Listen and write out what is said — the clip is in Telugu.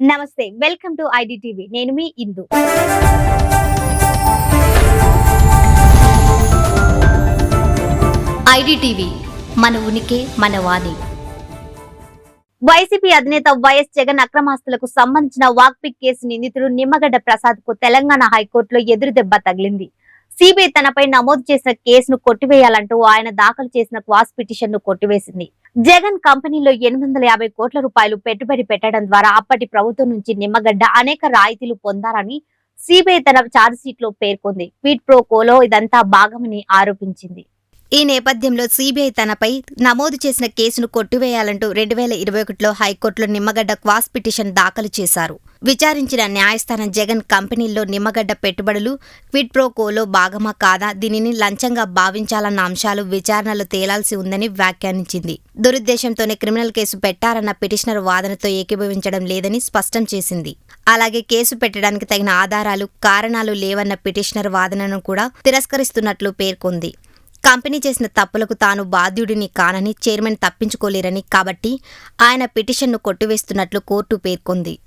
నమస్తే వెల్కమ్ టు ఐడిటీవీ. నేను మీ ఇందు. ఐడిటీవీ మన ఉనికి మన వాణి. వైసీపీ అధినేత వైఎస్ జగన్ అక్రమాస్తులకు సంబంధించిన వాక్పిక్ కేసు నిందితుడు నిమ్మగడ్డ ప్రసాద్కు తెలంగాణ హైకోర్టులో ఎదురు దెబ్బ తగిలింది. సిబిఐ తనపై నమోదు చేసిన కేసును కొట్టివేయాలంటూ ఆయన దాఖలు చేసిన క్వాస్ పిటిషన్ను కొట్టివేసింది. జగన్ కంపెనీలో ఎనిమిది వందల యాభై కోట్ల రూపాయలు పెట్టుబడి పెట్టడం ద్వారా అప్పటి ప్రభుత్వం నుంచి నిమ్మగడ్డ అనేక రాయితీలు పొందారని సిబిఐ తన ఛార్జ్షీట్లో పేర్కొంది. క్విడ్ ప్రో కోలో ఇదంతా భాగమని ఆరోపించింది. ఈ నేపథ్యంలో సిబిఐ తనపై నమోదు చేసిన కేసును కొట్టివేయాలంటూ రెండు వేల ఇరవై ఒకటిలో హైకోర్టులో నిమ్మగడ్డ క్వాస్ పిటిషన్ దాఖలు చేశారు. విచారించిన న్యాయస్థానం జగన్ కంపెనీల్లో నిమ్మగడ్డ పెట్టుబడులు క్విడ్ ప్రో కోలో భాగమా కాదా దీనిని లంచంగా భావించాలన్న అంశాలు విచారణలో తేలాల్సి ఉందని వ్యాఖ్యానించింది. దురుద్దేశంతోనే క్రిమినల్ కేసు పెట్టారన్న పిటిషనర్ వాదనతో ఏకీభవించడం లేదని స్పష్టం చేసింది. అలాగే కేసు పెట్టడానికి తగిన ఆధారాలు కారణాలు లేవన్న పిటిషనర్ వాదనను కూడా తిరస్కరిస్తున్నట్లు పేర్కొంది. కంపెనీ చేసిన తప్పులకు తాను బాధ్యుడిని కానని చైర్మన్ తప్పించుకోలేరని కాబట్టి ఆయన పిటిషన్ను కొట్టివేస్తున్నట్లు కోర్టు పేర్కొంది.